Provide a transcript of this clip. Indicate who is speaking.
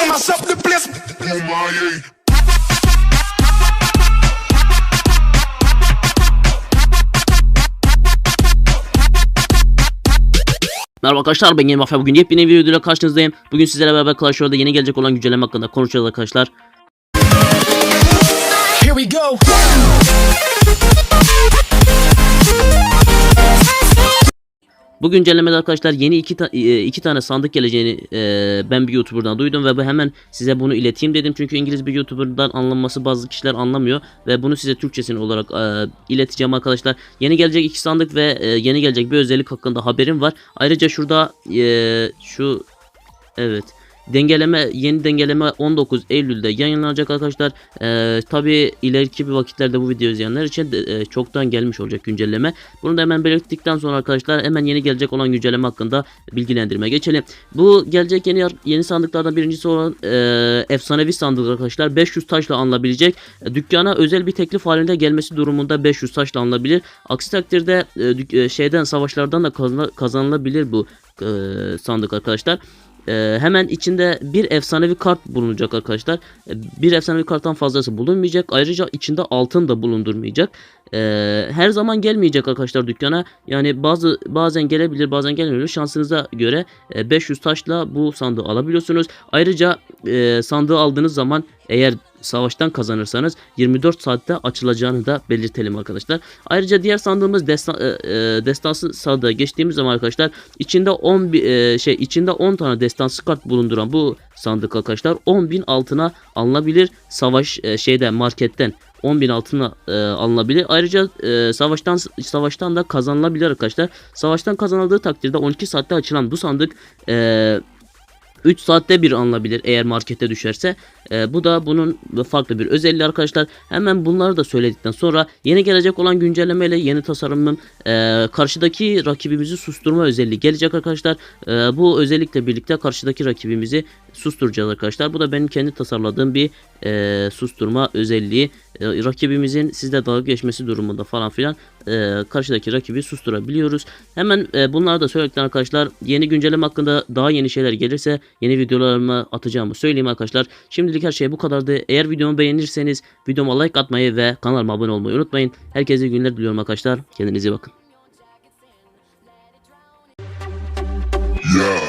Speaker 1: The.
Speaker 2: Merhaba arkadaşlar ben Yeni Mafya bugün yepyeni bir videoyla karşınızdayım. Bugün sizlerle beraber Clash Royale'da yeni gelecek olan güncelleme hakkında konuşacağız arkadaşlar.
Speaker 1: Here we go.
Speaker 2: Bu güncellemede arkadaşlar yeni iki, ta- e, iki tane sandık geleceğini e, ben bir YouTuber'dan duydum ve bu hemen size bunu ileteyim dedim. Çünkü İngiliz bir YouTuber'dan anlanması bazı kişiler anlamıyor ve bunu size Türkçesini olarak e, ileteceğim arkadaşlar. Yeni gelecek iki sandık ve e, yeni gelecek bir özellik hakkında haberim var. Ayrıca şurada e, şu evet dengeleme yeni dengeleme 19 Eylül'de yayınlanacak arkadaşlar. Ee, Tabi ileriki bir vakitlerde bu video izleyenler için de, e, çoktan gelmiş olacak güncelleme. Bunu da hemen belirttikten sonra arkadaşlar hemen yeni gelecek olan güncelleme hakkında bilgilendirme geçelim. Bu gelecek yeni yeni sandıklardan birincisi olan e, efsanevi sandık arkadaşlar 500 taşla alınabilecek. E, dükkana özel bir teklif halinde gelmesi durumunda 500 taşla alınabilir. Aksi takdirde e, e, şeyden savaşlardan da kazanı- kazanılabilir bu e, sandık arkadaşlar. Ee, hemen içinde bir efsanevi kart bulunacak arkadaşlar. Ee, Bir efsanevi karttan fazlası bulunmayacak. Ayrıca içinde altın da bulundurmayacak. Ee, her zaman gelmeyecek arkadaşlar dükkana. Yani bazı bazen gelebilir, bazen gelmiyor. Şansınıza göre e, 500 taşla bu sandığı alabiliyorsunuz. Ayrıca e, sandığı aldığınız zaman eğer savaştan kazanırsanız 24 saatte açılacağını da belirtelim arkadaşlar. Ayrıca diğer sandığımız destan, e, e, destansı sandığa geçtiğimiz zaman arkadaşlar içinde 10 bi- e, şey içinde 10 tane destansı kart bulunduran bu sandık arkadaşlar 10.000 altına alınabilir. Savaş e, şeyde marketten 10.000 altına e, alınabilir. Ayrıca e, savaştan savaştan da kazanılabilir arkadaşlar. Savaştan kazanıldığı takdirde 12 saatte açılan bu sandık e, 3 saatte bir alınabilir eğer markete düşerse. E, bu da bunun farklı bir özelliği arkadaşlar. Hemen bunları da söyledikten sonra yeni gelecek olan güncellemeyle yeni tasarımın e, karşıdaki rakibimizi susturma özelliği gelecek arkadaşlar. E, bu özellikle birlikte karşıdaki rakibimizi susturacağız arkadaşlar. Bu da benim kendi tasarladığım bir e, susturma özelliği. E, rakibimizin sizle dalga geçmesi durumunda falan filan e, karşıdaki rakibi susturabiliyoruz. Hemen e, bunları da söyledikten arkadaşlar yeni güncelleme hakkında daha yeni şeyler gelirse yeni videolarımı atacağımı söyleyeyim arkadaşlar. Şimdilik her şey bu kadardı. Eğer videomu beğenirseniz videoma like atmayı ve kanalıma abone olmayı unutmayın. Herkese iyi günler diliyorum arkadaşlar. Kendinize bakın.
Speaker 1: Yeah.